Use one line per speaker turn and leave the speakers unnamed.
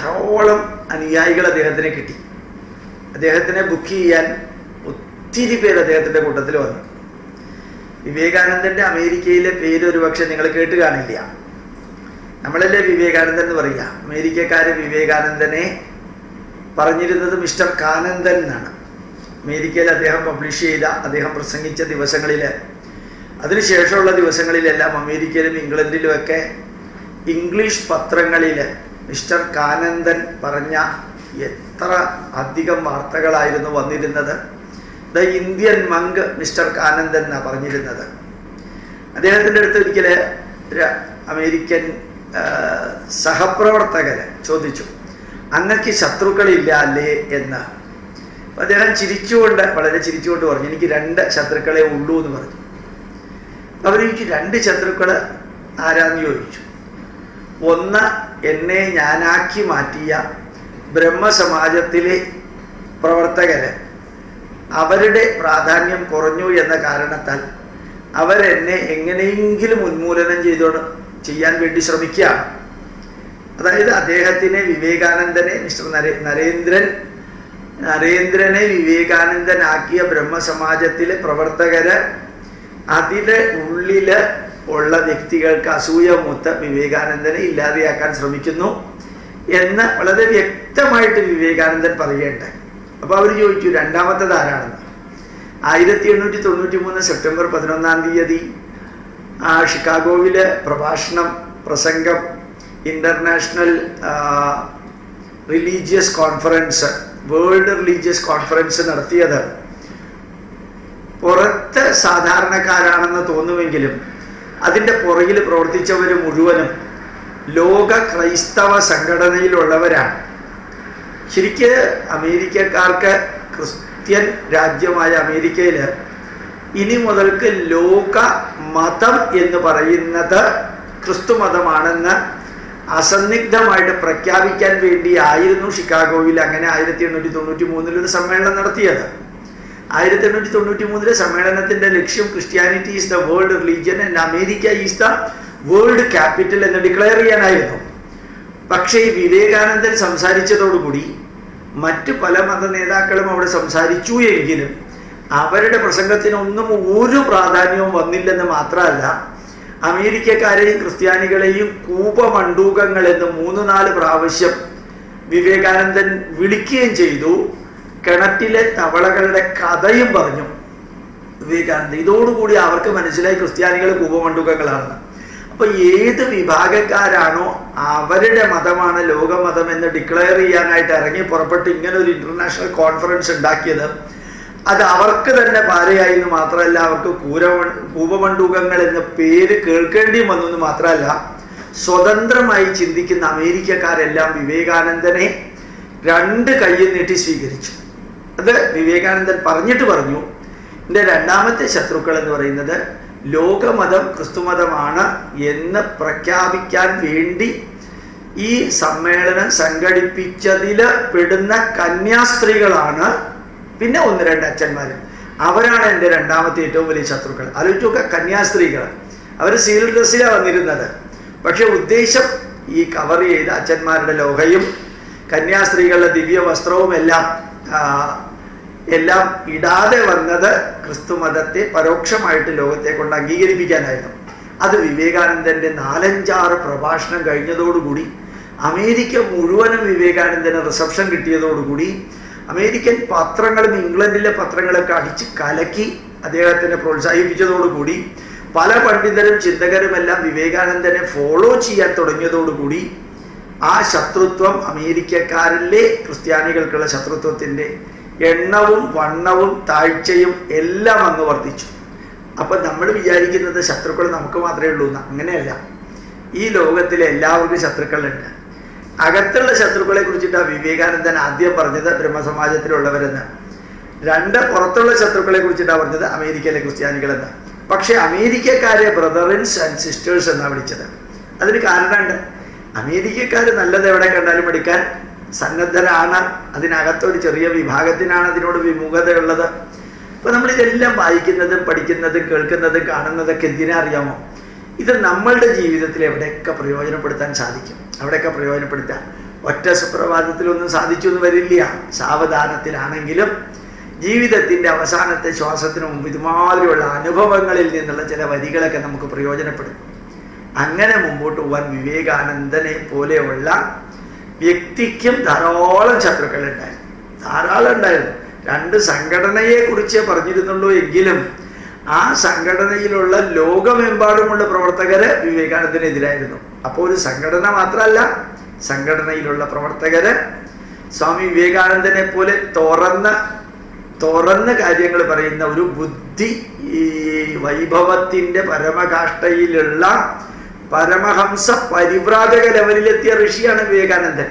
ധാരാളം അനുയായികൾ അദ്ദേഹത്തിന് കിട്ടി. അദ്ദേഹത്തിനെ ബുക്ക് ചെയ്യാൻ ഒത്തിരി പേര് അദ്ദേഹത്തിന്റെ കൂട്ടത്തിൽ വന്നു. വിവേകാനന്ദന്റെ അമേരിക്കയിലെ പേര് ഒരുപക്ഷെ നിങ്ങൾ കേട്ട് കാണില്ല. നമ്മളല്ലേ വിവേകാനന്ദൻ എന്ന് പറയുക? അമേരിക്കക്കാര് വിവേകാനന്ദനെ പറഞ്ഞിരുന്നത് മിസ്റ്റർ കാനന്ദൻ എന്നാണ്. അമേരിക്കയിൽ അദ്ദേഹം പബ്ലിഷ് ചെയ്ത അദ്ദേഹം പ്രസംഗിച്ച ദിവസങ്ങളിൽ അതിനുശേഷമുള്ള ദിവസങ്ങളിലെല്ലാം അമേരിക്കയിലും ഇംഗ്ലണ്ടിലുമൊക്കെ ഇംഗ്ലീഷ് പത്രങ്ങളിൽ മിസ്റ്റർ കാനന്ദൻ പറഞ്ഞ എത്ര അധികം വാർത്തകളായിരുന്നു വന്നിരുന്നത്? ദ ഇന്ത്യൻ മങ്ക് മിസ്റ്റർ കാനന്ദൻ എന്നാണ് പറഞ്ഞിരുന്നത്. അദ്ദേഹത്തിന്റെ അടുത്ത് ഒരിക്കൽ ഒരു അമേരിക്കൻ സഹപ്രവർത്തകർ ചോദിച്ചു അങ്ങക്ക് ശത്രുക്കളില്ല അല്ലേ? എന്ന്. അദ്ദേഹം ചിരിച്ചുകൊണ്ട് വളരെ ചിരിച്ചുകൊണ്ട് പറഞ്ഞു എനിക്ക് രണ്ട് ശത്രുക്കളെ ഉള്ളൂ എന്ന് പറഞ്ഞു അവരെനിക്ക് രണ്ട് ശത്രുക്കൾ ആരാന്ന് ചോദിച്ചു? ഒന്ന് എന്നെ ഞാനാക്കി മാറ്റിയ ബ്രഹ്മസമാജത്തിലെ പ്രവർത്തകര് അവരുടെ പ്രാധാന്യം കുറഞ്ഞു എന്ന കാരണത്താൽ അവരെന്നെ എങ്ങനെയെങ്കിലും ഉന്മൂലനം ചെയ്തോ ചെയ്യാൻ വേണ്ടി ശ്രമിക്കുകയാണ്. അതായത് അദ്ദേഹത്തിനെ വിവേകാനന്ദനെ മിസ്റ്റർ നരേ നരേന്ദ്രൻ നരേന്ദ്രനെ വിവേകാനന്ദനാക്കിയ ബ്രഹ്മസമാജത്തിലെ പ്രവർത്തകര് അതിലെ ഉള്ളിൽ ഉള്ള വ്യക്തികൾക്ക് അസൂയ മൂത്ത വിവേകാനന്ദനെ ഇല്ലാതെയാക്കാൻ ശ്രമിക്കുന്നു എന്ന് വളരെ വ്യക്തമായിട്ട് വിവേകാനന്ദൻ പറയേണ്ട അപ്പോൾ അവർ ചോദിച്ചു രണ്ടാമത്തെ ആരാണെന്ന്? ആയിരത്തി എണ്ണൂറ്റി തൊണ്ണൂറ്റി മൂന്ന് സെപ്റ്റംബർ പതിനൊന്നാം തീയതി ഷിക്കാഗോവിലെ പ്രഭാഷണം പ്രസംഗം international religious conference world religious conference നടത്തിയത്. പുറത്ത് സാധാരണക്കാരാണെന്ന് തോന്നുമെങ്കിലും അതിന്റെ പുറകിൽ പ്രവർത്തിച്ചവർ മുഴുവനും ലോക ക്രൈസ്തവ സംഘടനയിലുള്ളവരാണ്. ശരിക്ക് അമേരിക്കക്കാർക്ക് ക്രിസ്ത്യൻ രാജ്യമായ അമേരിക്കയിൽ ഇനി മുതൽക്ക് ലോക മതം എന്ന് പറയുന്നത് ക്രിസ്തു മതമാണെന്ന് അസന്നിഗ്ധമായിട്ട് പ്രഖ്യാപിക്കാൻ വേണ്ടി ആയിരുന്നു ഷിക്കാഗോയിൽ അങ്ങനെ ആയിരത്തി എണ്ണൂറ്റി തൊണ്ണൂറ്റി മൂന്നിൽ ഒരു സമ്മേളനം നടത്തിയത്. ആയിരത്തി എണ്ണൂറ്റി തൊണ്ണൂറ്റി മൂന്നിലെ സമ്മേളനത്തിന്റെ ലക്ഷ്യം Christianity is the world religion and America is the world capital എന്ന് ഡിക്ലെയർ ചെയ്യാനായിരുന്നു. പക്ഷേ വിവേകാനന്ദൻ സംസാരിച്ചതോടുകൂടി മറ്റ് പല മത നേതാക്കളും അവിടെ സംസാരിച്ചു എങ്കിലും അവരുടെ പ്രസംഗത്തിനൊന്നും ഒരു പ്രാധാന്യവും വന്നില്ലെന്ന് മാത്രമല്ല അമേരിക്കക്കാരെയും ക്രിസ്ത്യാനികളെയും കൂപമണ്ടൂകങ്ങൾ എന്ന് മൂന്ന് നാല് പ്രാവശ്യം വിവേകാനന്ദൻ വിളിക്കുകയും ചെയ്തു. കിണറ്റിലെ തവളകളുടെ കഥയും പറഞ്ഞു. വിവേകാനന്ദ ഇതോടുകൂടി അവർക്ക് മനസ്സിലായി ക്രിസ്ത്യാനികൾ കൂപമണ്ടൂകങ്ങളാണെന്ന് അപ്പൊ ഏത് വിഭാഗക്കാരാണോ അവരുടെ മതമാണ് ലോകമതം എന്ന് ഡിക്ലെയർ ചെയ്യാനായിട്ട് ഇറങ്ങി പുറപ്പെട്ട് ഇങ്ങനെ ഒരു ഇന്റർനാഷണൽ കോൺഫറൻസ് ഉണ്ടാക്കിയത് അത് അവർക്ക് തന്നെ പാരയായി എന്ന് മാത്രമല്ല അവർക്ക് കൂര കൂപമണ്ടൂകങ്ങൾ എന്ന പേര് കേൾക്കേണ്ടി വന്നു എന്ന് മാത്രമല്ല സ്വതന്ത്രമായി ചിന്തിക്കുന്ന അമേരിക്കക്കാരെല്ലാം വിവേകാനന്ദനെ രണ്ട് കൈയും നീട്ടി സ്വീകരിച്ചു. അത് വിവേകാനന്ദൻ പറഞ്ഞിട്ട് പറഞ്ഞു. എന്റെ രണ്ടാമത്തെ ശത്രുക്കൾ എന്ന് പറയുന്നത് ലോകമതം ക്രിസ്തുമതമാണ് എന്ന് പ്രഖ്യാപിക്കാൻ വേണ്ടി ഈ സമ്മേളനം സംഘടിപ്പിച്ചതിൽ പെടുന്ന കന്യാസ്ത്രീകളാണ് പിന്നെ ഒന്ന് രണ്ട് അച്ഛന്മാരും. അവരാണ് എന്റെ രണ്ടാമത്തെ ഏറ്റവും വലിയ ശത്രുക്കൾ. ആലോചിച്ച് നോക്കുക കന്യാസ്ത്രീകൾ അവർ സീരിയൽ ഡ്രസ്സിലാണ് വന്നിരുന്നത്. പക്ഷെ ഉദ്ദേശം ഈ കവർ ചെയ്ത അച്ഛന്മാരുടെ ലോഹയും കന്യാസ്ത്രീകളുടെ ദിവ്യ വസ്ത്രവും എല്ലാം എല്ലാം ഇടാതെ വന്നത് ക്രിസ്തു മതത്തെ പരോക്ഷമായിട്ട് ലോകത്തെ കൊണ്ട് അംഗീകരിപ്പിക്കാനായിരുന്നു. അത് വിവേകാനന്ദന്റെ നാലഞ്ചാറ് പ്രഭാഷണം കഴിഞ്ഞതോടുകൂടി അമേരിക്ക മുഴുവനും വിവേകാനന്ദന് റിസപ്ഷൻ കിട്ടിയതോടുകൂടി അമേരിക്കൻ പത്രങ്ങളും ഇംഗ്ലണ്ടിലെ പത്രങ്ങളൊക്കെ അടിച്ച് കലക്കി അദ്ദേഹത്തിനെ പ്രോത്സാഹിപ്പിച്ചതോടുകൂടി പല പണ്ഡിതരും ചിന്തകരുമെല്ലാം വിവേകാനന്ദനെ ഫോളോ ചെയ്യാൻ തുടങ്ങിയതോടുകൂടി ആ ശത്രുത്വം അമേരിക്കക്കാരിലെ ക്രിസ്ത്യാനികൾക്കുള്ള ശത്രുത്വത്തിന്റെ എണ്ണവും വണ്ണവും താഴ്ചയും എല്ലാം അങ്ങ് വർദ്ധിച്ചു. അപ്പൊ നമ്മൾ വിചാരിക്കുന്നത് ശത്രുക്കൾ നമുക്ക് മാത്രമേ ഉള്ളൂ എന്ന് അങ്ങനെയല്ല. ഈ ലോകത്തിലെ എല്ലാവർക്കും ശത്രുക്കളുണ്ട്. അകത്തുള്ള ശത്രുക്കളെ കുറിച്ചിട്ടാണ് വിവേകാനന്ദൻ ആദ്യം പറഞ്ഞത് ബ്രഹ്മസമാജത്തിലുള്ളവരെന്ന്. രണ്ട് പുറത്തുള്ള ശത്രുക്കളെ കുറിച്ചിട്ടാണ് പറഞ്ഞത് അമേരിക്കയിലെ ക്രിസ്ത്യാനികളെന്ന്. പക്ഷെ അമേരിക്കക്കാരെ ബ്രദറിൻസ് ആൻഡ് സിസ്റ്റേഴ്സ് എന്നാണ് വിളിച്ചത്. അതിന് കാരണമുണ്ട്. അമേരിക്കക്കാർ നല്ലത് എവിടെ കണ്ടാലും എടുക്കാൻ സന്നദ്ധരാണ്. അതിനകത്തൊരു ചെറിയ വിഭാഗത്തിനാണ് അതിനോട് വിമുഖതയുള്ളത്. അപ്പോൾ നമ്മൾ ഇതെല്ലാം വായിക്കുന്നതും പഠിക്കുന്നതും കേൾക്കുന്നതും കാണുന്നതൊക്കെ എന്തിനാ അറിയാമോ? ഇത് നമ്മളുടെ ജീവിതത്തിൽ എവിടെയൊക്കെ പ്രയോജനപ്പെടുത്താൻ സാധിക്കും? അവിടെയൊക്കെ പ്രയോജനപ്പെടുത്താം ഒറ്റ സുപ്രഭാതത്തിലൊന്നും സാധിച്ചു എന്ന് വരില്ല. സാവധാനത്തിലാണെങ്കിലും ജീവിതത്തിന്റെ അവസാനത്തെ ശ്വാസത്തിന് മുമ്പ് ഇതുമാതിരിയുള്ള അനുഭവങ്ങളിൽ നിന്നുള്ള ചില വരികളൊക്കെ നമുക്ക് പ്രയോജനപ്പെടും. അങ്ങനെ മുമ്പോട്ട് പോകാൻ വിവേകാനന്ദനെ പോലെയുള്ള വ്യക്തിക്കും ധാരാളം ശത്രുക്കൾ ഉണ്ടായിരുന്നു ധാരാളം ഉണ്ടായിരുന്നു. രണ്ട് സംഘടനയെ കുറിച്ചേ പറഞ്ഞിരുന്നുള്ളൂ എങ്കിലും ആ സംഘടനയിലുള്ള ലോകമെമ്പാടുമുള്ള പ്രവർത്തകര് വിവേകാനന്ദനെതിരായിരുന്നു. അപ്പോൾ ഒരു സംഘടന മാത്രമല്ല സംഘടനയിലുള്ള പ്രവർത്തകര് സ്വാമി വിവേകാനന്ദനെ പോലെ തുറന്ന തുറന്ന് കാര്യങ്ങൾ പറയുന്ന ഒരു ബുദ്ധി ഈ വൈഭവത്തിന്റെ പരമകാഷ്ഠയിലുള്ള പരമഹംസ പരിവ്രാജക ലെവലിലെത്തിയ ഋഷിയാണ് വിവേകാനന്ദൻ.